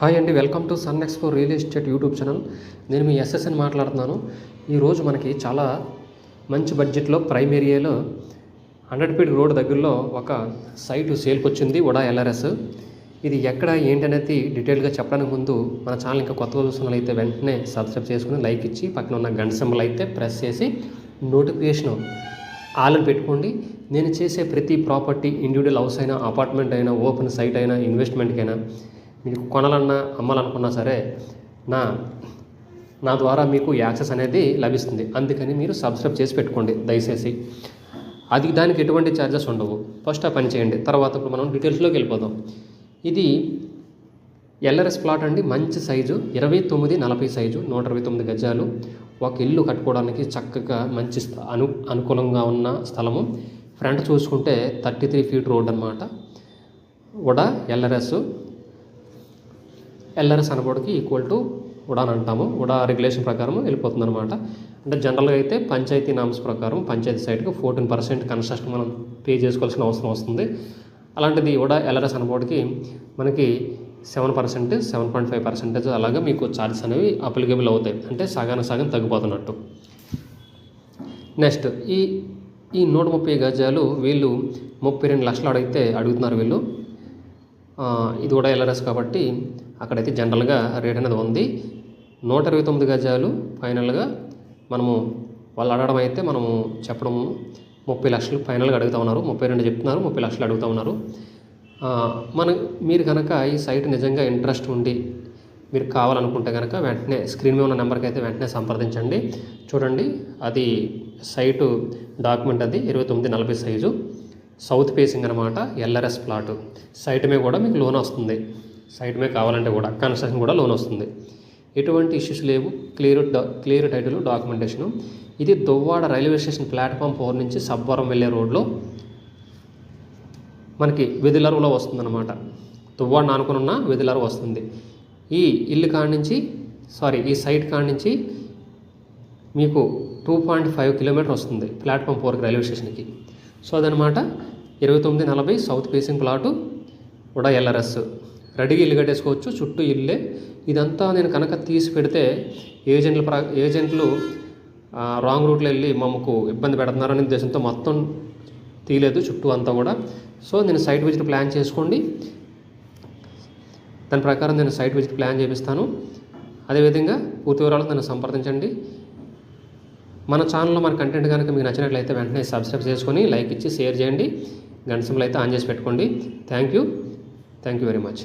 Hi అండి welcome to sun expo real estate YouTube channel. నేను మీ ఎస్ఎస్ఎన్ మాట్లాడుతున్నాను. ఈరోజు మనకి చాలా మంచి బడ్జెట్లో ప్రైమ్ ఏరియాలో హండ్రెడ్ ఫీట్ రోడ్ దగ్గరలో ఒక సైట్ సేల్కి వచ్చింది ఉడా ఎల్ఆర్ఎస్ ఇది ఎక్కడ ఏంటి అనేది డీటెయిల్గా చెప్పడానికి ముందు మన ఛానల్ ఇంకా కొత్తగా చూస్తున్న అయితే వెంటనే సబ్స్క్రైబ్ చేసుకుని లైక్ ఇచ్చి పక్కన ఉన్న గంట సింబల్ అయితే ప్రెస్ చేసి నోటిఫికేషన్ ఆల్ పెట్టుకోండి. నేను చేసే ప్రతి ప్రాపర్టీ ఇండివిజువల్ హౌస్ అయినా అపార్ట్మెంట్ అయినా ఓపెన్ సైట్ అయినా ఇన్వెస్ట్మెంట్కైనా మీకు కొనాలన్నా అమ్మాలనుకున్నా సరే నా నా ద్వారా మీకు యాక్సెస్ అనేది లభిస్తుంది. అందుకని మీరు సబ్స్క్రైబ్ చేసి పెట్టుకోండి దయచేసి. అది దానికి ఎటువంటి ఛార్జెస్ ఉండవు. ఫస్ట్ ఆ పని చేయండి. తర్వాత ఇప్పుడు మనం డీటెయిల్స్లోకి వెళ్ళిపోదాం. ఇది ఎల్ఆర్ఎస్ ప్లాట్ అండి. మంచి సైజు ఇరవై తొమ్మిది నలభై సైజు నూట ఇరవై తొమ్మిది గజాలు. ఒక ఇల్లు కట్టుకోవడానికి చక్కగా మంచి స్థ- అను అనుకూలంగా ఉన్న స్థలము. ఫ్రంట్ చూసుకుంటే థర్టీ త్రీ ఫీట్ రోడ్ అనమాట ఉడా ఎల్ఆర్ఎస్ ఎల్ఆర్ఎస్ అనబోడికి ఈక్వల్ టు ఉడా అని అంటాము. ఉడా రెగ్యులేషన్ ప్రకారం వెళ్ళిపోతుంది అనమాట అంటే జనరల్గా అయితే పంచాయతీ నామ్స్ ప్రకారం పంచాయతీ సైట్కి ఫోర్టీన్ పర్సెంట్ కన్స్ట్రక్షన్ మనం పే చేసుకోవాల్సిన అవసరం వస్తుంది. అలాంటిది ఉడా ఎల్ఆర్ఎస్ అనబోడికి మనకి seven percent seven point five percentage అలాగా మీకు ఛార్జెస్ అనేవి అప్లికేబుల్ అవుతాయి. అంటే సగాన సగం తగ్గిపోతున్నట్టు. నెక్స్ట్ ఈ ఈ నూట ముప్పై గజాలు వీళ్ళు ముప్పై రెండు లక్షలు అడిగితే అడుగుతున్నారు వీళ్ళు. ఇది కూడా ఎల్ఆర్ఎస్ కాబట్టి అక్కడైతే జనరల్గా రేట్ అనేది ఉంది. నూట ఇరవై తొమ్మిది గజాలు ఫైనల్గా మనము వాళ్ళు అడగడం అయితే మనము చెప్పడము ముప్పై లక్షలు ఫైనల్గా అడుగుతా ఉన్నారు. ముప్పై రెండు చెప్తున్నారు ముప్పై లక్షలు అడుగుతా ఉన్నారు. మన మీరు కనుక ఈ సైట్ నిజంగా ఇంట్రెస్ట్ ఉండి మీరు కావాలనుకుంటే కనుక వెంటనే స్క్రీన్ మీద ఉన్న నెంబర్కి అయితే వెంటనే సంప్రదించండి. చూడండి అది సైటు డాక్యుమెంట్ అది ఇరవై తొమ్మిది నలభై సైజు. సౌత్ ఫేసింగ్ అనమాట ఎల్ఆర్ఎస్ ప్లాట్. సైట్ మీద కూడా మీకు లోన్ వస్తుంది. సైట్ మీద కావాలంటే కూడా కన్స్ట్రక్షన్ కూడా లోన్ వస్తుంది. ఎటువంటి ఇష్యూస్ లేవు. Clear clear title documentation. ఇది Duvvada railway station platform four నుంచి సబ్బవరం వెళ్ళే రోడ్లో మనకి వెదిలరులో వస్తుందన్నమాట. దువ్వాడ ఆనుకుని ఉన్న వెదిలరు వస్తుంది. ఈ ఇల్లు కాడి నుంచి సారీ ఈ సైట్ కాడి నుంచి మీకు టూ పాయింట్ ఫైవ్ కిలోమీటర్ వస్తుంది ప్లాట్ఫామ్ ఫోర్కి రైల్వే స్టేషన్కి. సో అదనమాట ఇరవై తొమ్మిది నలభై సౌత్ ఫేసింగ్ ప్లాటు కూడా ఎల్ఆర్ఎస్. రెడీగా ఇల్లు కట్టేసుకోవచ్చు చుట్టూ ఇల్లే. ఇదంతా నేను కనుక తీసి పెడితే ఏజెంట్ల ప్ర ఏజెంట్లు రాంగ్ రూట్లో వెళ్ళి మమ్మకు ఇబ్బంది పెడుతున్నారనే ఉద్దేశంతో మొత్తం తీయలేదు చుట్టూ అంతా కూడా. సో నేను సైట్ విజిట్ ప్లాన్ చేసుకోండి. దాని ప్రకారం నేను సైట్ విజిట్ ప్లాన్ చేపిస్తాను. అదేవిధంగా పూర్తి వివరాలు నన్ను సంప్రదించండి. మన ఛానల్లో మన కంటెంట్ కనుక మీకు నచ్చినట్లయితే వెంటనే సబ్స్క్రైబ్ చేసుకొని లైక్ ఇచ్చి షేర్ చేయండి. గంట సింబల్ అయితే ఆన్ చేసి పెట్టుకోండి. Thank you thank you very much